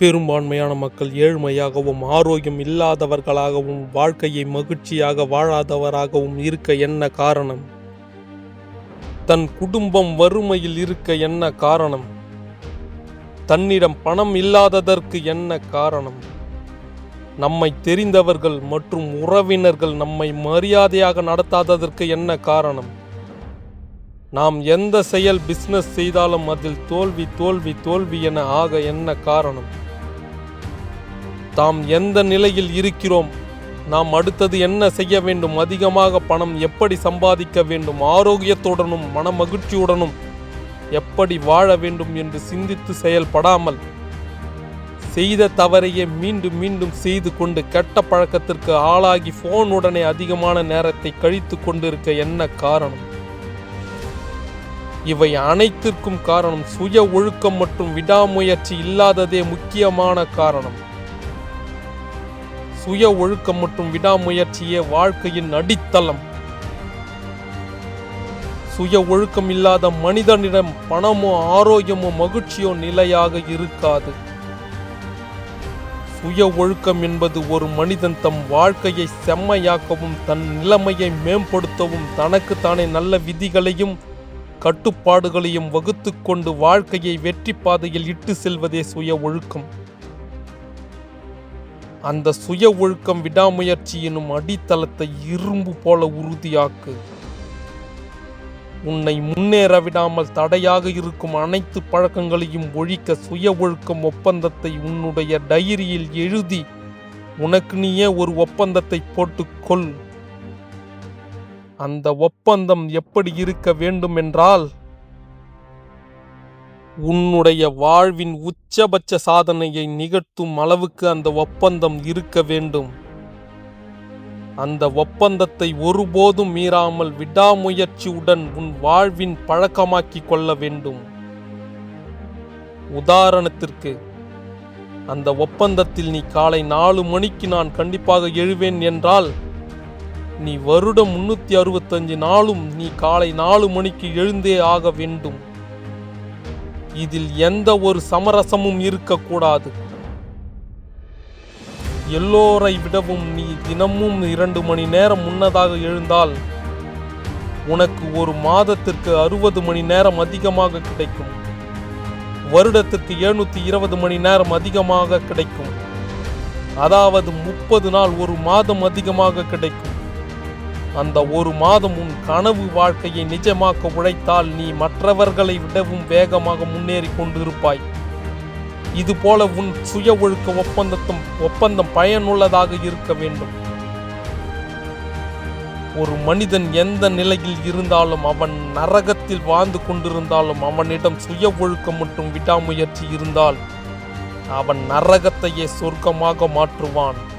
பெரும்பான்மையான மக்கள் ஏழ்மையாகவும் ஆரோக்கியம் இல்லாதவர்களாகவும் வாழ்க்கையை மகிழ்ச்சியாக வாழாதவராகவும் இருக்க என்ன காரணம்? தன் குடும்பம் வறுமையில் இருக்க என்ன காரணம்? தன்னிடம் பணம் இல்லாததற்கு என்ன காரணம்? நம்மை தெரிந்தவர்கள் மற்றும் உறவினர்கள் நம்மை மரியாதையாக நடத்தாததற்கு என்ன காரணம்? நாம் எந்த செயல் பிஸ்னஸ் செய்தாலும் அதில் தோல்வி தோல்வி தோல்வி என ஆக என்ன காரணம்? தாம் எந்த நிலையில் இருக்கிறோம்? நாம் அடுத்தது என்ன செய்ய வேண்டும்? அதிகமாக பணம் எப்படி சம்பாதிக்க வேண்டும்? ஆரோக்கியத்துடனும் மன மகிழ்ச்சியுடனும் எப்படி வாழ வேண்டும் என்று சிந்தித்து செயல்படாமல் செய்த தவறையே மீண்டும் மீண்டும் செய்து கொண்டு கெட்ட பழக்கத்திற்கு ஆளாகி போனுடனே அதிகமான நேரத்தை கழித்து கொண்டிருக்க என்ன காரணம்? இவை அனைத்திற்கும் காரணம் சுய ஒழுக்கம் மற்றும் விடாமுயற்சி இல்லாததே முக்கியமான காரணம். சுய ஒழுக்கம் மற்றும் விடாமுயற்சியே வாழ்க்கையின் அடித்தளம். சுய ஒழுக்கம் இல்லாத மனிதனிடம் பணமோ ஆரோக்கியமோ மகிழ்ச்சியோ நிலையாக இருக்காது. சுய ஒழுக்கம் என்பது ஒரு மனிதன் தம் வாழ்க்கையை செம்மையாக்கவும் தன் நிலைமையை மேம்படுத்தவும் தனக்குத்தானே நல்ல விதிகளையும் கட்டுப்பாடுகளையும் வகுத்து கொண்டு வாழ்க்கையை வெற்றி பாதையில் இட்டு செல்வதே சுய ஒழுக்கம். அந்த சுய ஒழுக்கம் விடாமுயற்சி எனும் அடித்தளத்தை இரும்பு போல உறுதியாக்கு. உன்னை முன்னேற விடாமல் தடையாக இருக்கும் அனைத்து பழக்கங்களையும் ஒழிக்க சுய ஒழுக்கம் ஒப்பந்தத்தை உன்னுடைய டைரியில் எழுதி உனக்கு நீயே ஒரு ஒப்பந்தத்தை போட்டுக்கொள். அந்த ஒப்பந்தம் எப்படி இருக்க வேண்டும் என்றால் உன்னுடைய வாழ்வின் உச்சபட்ச சாதனையை நிகழ்த்தும் அளவுக்கு அந்த ஒப்பந்தம் இருக்க வேண்டும். அந்த ஒப்பந்தத்தை ஒருபோதும் மீறாமல் விடாமுயற்சியுடன் உன் வாழ்வின் பழக்கமாக்கிக் கொள்ள வேண்டும். உதாரணத்திற்கு அந்த ஒப்பந்தத்தில் நீ காலை நாலு மணிக்கு நான் கண்டிப்பாக எழுவேன் என்றால் நீ வருடம் முன்னூற்றி அறுபத்தஞ்சு நாளும் நீ காலை நாலு மணிக்கு எழுந்தே ஆக வேண்டும். இதில் எந்த ஒரு சமரசமும் இருக்கக்கூடாது. எல்லோரை விடவும் நீ தினமும் இரண்டு மணி நேரம் முன்னதாக எழுந்தால் உனக்கு ஒரு மாதத்திற்கு அறுபது மணி நேரம் அதிகமாக கிடைக்கும். வருடத்திற்கு எழுநூற்றி இருபது மணி நேரம் அதிகமாக கிடைக்கும். அதாவது முப்பது நாள் ஒரு மாதம் அதிகமாக கிடைக்கும். அந்த ஒரு மாதம் உன் கனவு வாழ்க்கையை நிஜமாக்க உழைத்தால் நீ மற்றவர்களை விடவும் வேகமாக முன்னேறி கொண்டிருப்பாய். இதுபோல உன் சுய ஒழுக்க ஒப்பந்தத்தும் ஒப்பந்தம் பயனுள்ளதாக இருக்க வேண்டும். ஒரு மனிதன் எந்த நிலையில் இருந்தாலும் அவன் நரகத்தில் வாழ்ந்து கொண்டிருந்தாலும் அவனிடம் சுய ஒழுக்கம் மற்றும் விடாமுயற்சி இருந்தால் அவன் நரகத்தையே சொர்க்கமாக மாற்றுவான்.